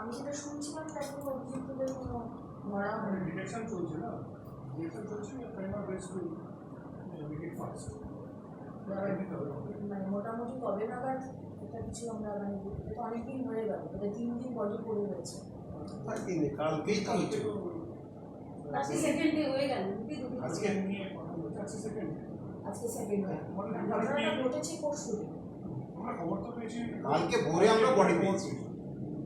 আমি যেটা শুনছিলাম তাকে অভিযুক্তদের কোনো ধরা মানে হয়নি ডিটেকশন চলছে না? ডিটেকশন চলছে time R best to make it fast মানে মোটামুটি কবে নাগাদ এটা কিছু আমরা মানে এটা তো অনেকদিন হয়ে গেল এটা তিন দিন বডি পড়ে রয়েছে কালকে কালকেই তো হচ্ছে। আজকে সেকেন্ড ডে হয়ে গেল আজকে? কথা বলছি আজকে সেকেন্ড আজকে সেকেন্ড ডে মানে ঘটনাটা ঘটেছে পরশু দিন। আমরা খবর তো পেয়েছি। কালকে ভোরে আমরা বডি পেয়েছি।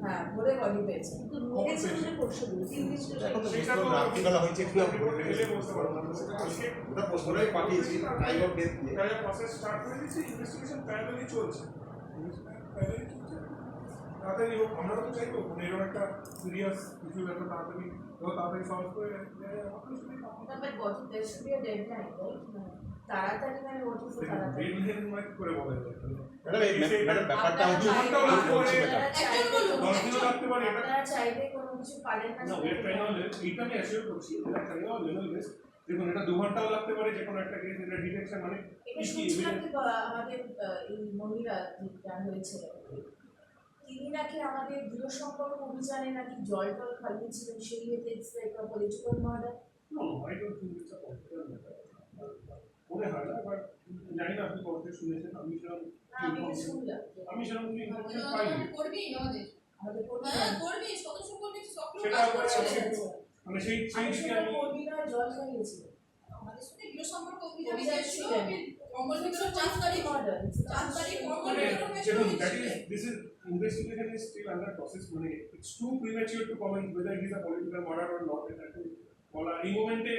হ্যাঁ ভোরে বডি পেয়েছে। কিন্তু মেরেছে মানে পরশু দিন তিন দিন তো এখন তো সেই- সেটা তো রাত্রিবেলা হয়েছে কি আর বলতে এলে বলতে পারব না সেটা কালকে ওটা পোস্টারে পাঠিয়েছি টাইম অফ ডেথ দিয়ে এটা প্রসেস স্টার্ট করে দিয়েছি ইনভেস্টিগেশন প্যারালালি চলছে। প্যারালালি চলছে। তাড়াতাড়ি হোক আমরা তো চাইব মানে এরকম একটা সিরিয়াস ইস্যু এত তাড়াতাড়ি তাড়াতাড়ি সলভ করে। তারপর তাড়াতাড়ি মানে what তাড়াতাড়ি? Deadline কি করে বলা যায় ম্যাডাম ব্যাপারটা হচ্ছে বলছি চাইলে- আপনারা কোনো কিছু পারেন না না ওয়েট টাইম এইটা আমি অ্যাসিওর করছি এটা টাইম লেভেল বেস দেখুন এটা দু ঘন্টাও লাগতে পারে যে কোনো একটা কেস এটা ডিটেকশন মানে আমাদের এই মহিলা তিনি নাকি আমাদের দূর সম্পর্ক অভিযানে নাকি জল টল খাইয়েছিলেন সেই হেতে পলিটিক্যাল মার্ডার. মনে হয় না বাট জানি না আপনি কবে শুনেছেন আমি সেরকম আমি আমি সেরকম কোনো ইনফরমেশন পাইনি। করবি আমাদের। হ্যাঁ করবি কাজ আবার করছে। আছে। মানে সেই সেই আমি আমি কর্মীরা জল খাইয়েছিলেন আমাদের সাথে গৃহ সম্পর্ক অভিযান। আমি তারিখ তারিখ দিস ইজ মানে whether it is a political murder or not বলা এই মোমেন্টে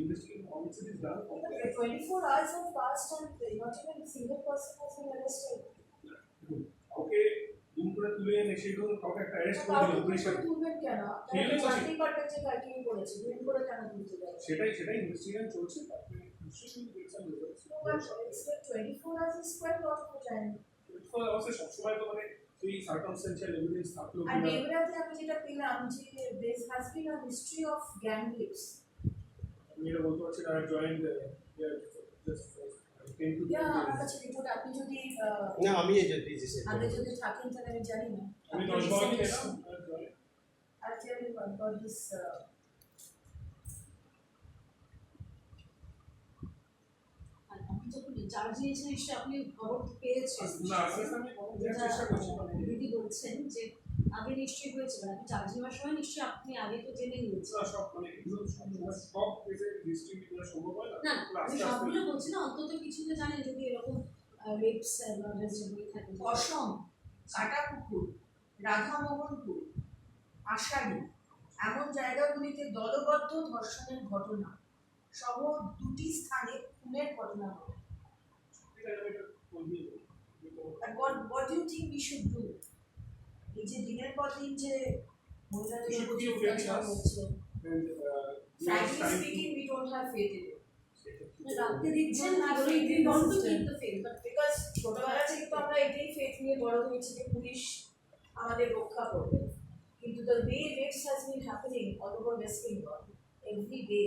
investigation obviously is done 24 hours have passed and not even a single person has been arrested. Okay দুম করে তুলে এনে সেই ধরুন কাউকে একটা অ্যারেস্ট করে কাউকে দিল কি পুলিশের করে তুলবেন কেন? আপনারা সেই তো জন্য জানতেই পারবেন যে কাকে করেছে, গুম করে কেন তুলতে যাচ্ছে? সেটাই সেটাই ইনভেস্টিগেশন চলছে তারপরে নিশ্চয়ই get some results No, but it's like 24 hours is quite a lot of time. অবশ্যই সবসময় তো মানে সেই সার্কামস্টেন্সিয়াল এভিডেন্স থাকলেও আর কিনা এগুলাতে আমি যেটা পেলাম যে this has been a history of gang rapes. আমি এটা বলতে পারছি না joint just ten to Yeah, আমার কাছে report আপনি যদি আহ, না আমি এই যে দিয়েছি আগে যদি থাকেন তাহলে আমি জানি না। আমি আপনি দশ বারো দিন recent এলাম এসেছেন। I'll tell you about this uh, আর আপনি যখন চার্জ নিয়েছেন নিশ্চয়ই আপনি খবর পেয়েছেন না আস্তে আস্তে আমি খবর দেওয়ার চেষ্টা করছি মানে দিদি বলছেন যে আগে নিশ্চয়ই হয়েছে মানে আপনি চার্জ নেওয়ার সময় নিশ্চয়ই আপনি আগে তো জেনে নিয়েছেন। না, সব মানে এগুলো সব- সব কেসের হিস্ট্রি করা সম্ভব হয় না? না আমি সবগুলো বলছি না অন্তত কিছু তো জানেন যদি এরকম রেপস যেগুলো থাকে। অসম কাটাপুকুর রাধামোহনপুর আষাঢ়ি এমন জায়গাগুলিতে দলবদ্ধ ধর্ষণের ঘটনা। সহ দুটি স্থানে খুনের ঘটনা ঘটে। And what, what do you think we should do? এই যে দিনের পর দিন যে মহিলাদের We should উপর যে keep faith in অত্যাচার হচ্ছে And, uh, রাখতে দিচ্ছেন না, বলে বিকজ ছোটবেলা থেকে তো আমরা এটাই ফেথ নিয়ে বড় হয়েছি যে পুলিশ আমাদের রক্ষা করবে। কিন্তু the way rapes has been happening all over West Bengal every day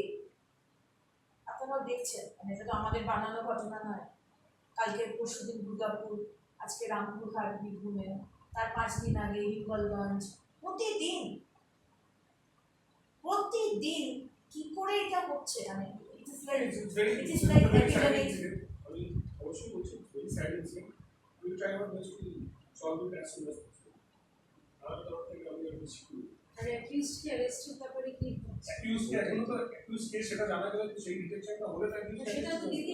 দেখছেন মানে এটা তো আমাদের বানানো ঘটনা নয়। কালকে পরশুদিন দুর্গাপুর আজকে রামপুরহাট বীরভূমে। তার পাঁচ দিন আগে হিঙ্গলগঞ্জ প্রতিদিন। প্রতিদিন। কি করে এটা হচ্ছে মানে it is like It's very- It is like very sad epidemic. incident. আমি অবশ্যই বলছি very sad incident will try our best to solve it as soon as possible আমাদের তরফ থেকে আমি আর বেশি আর অ্যাকিউজড কে অ্যারেস্টের ব্যাপারে কি হচ্ছে? কে এখনও তো অ্যাকিউজ কে সেটা জানা গেল তো সেই ডিটেকশনটা হলে তার সেটা তো দিদি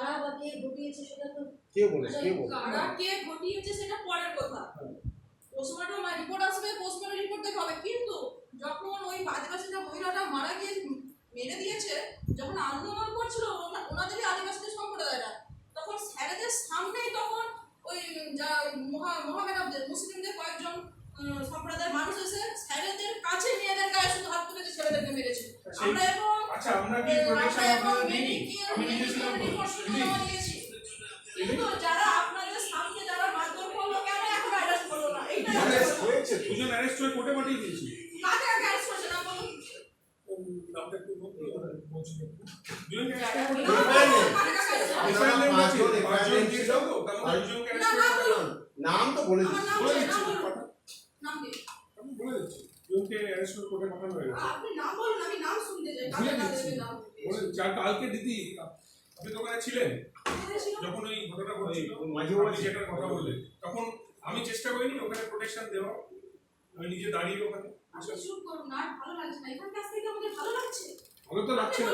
কারা বা কে ঘটিয়েছে সেটা তো কে বলেছে? কে বলেছে? কারা কে ঘটিয়েছে সেটা পরের কথা। পোস্টমর্টম রিপোর্ট আসবে পোস্টমর্টম রিপোর্ট দেখে হবে। কিন্তু যখন ওই আদিবাসী দুজন অ্যারেস্ট হয়ে কোর্টে পাঠিয়ে দিয়েছি। কাকে অ্যারেস্ট করছে না বলুন। কাকে বলুন। নাম তো বলে দিচ্ছি। বলে দিচ্ছি। পিওনকে অ্যারেস্ট করে কোর্টে পাঠানো হয়ে গেছে। আপনি নাম বলুন আমি নাম শুনতে চাই। কাকে কাকে দিচ্ছি নাম বলে দিচ্ছি কালকে দিদি আপনি তো ছিলেন। যখন ওই ঘটনা ঘটছিল ওই মাঝে বলেছি। যেটার কথা বললেন। তখন আমি চেষ্টা করিনি ওখানে প্রোটেকশন দেওয়া আমি নিজে দাঁড়িয়ে ওখানে আপনি চুপ করুন আর ভালো লাগছে না। এখানকার থেকে আমাদের ভালো লাগছে। ভালো তো লাগছে না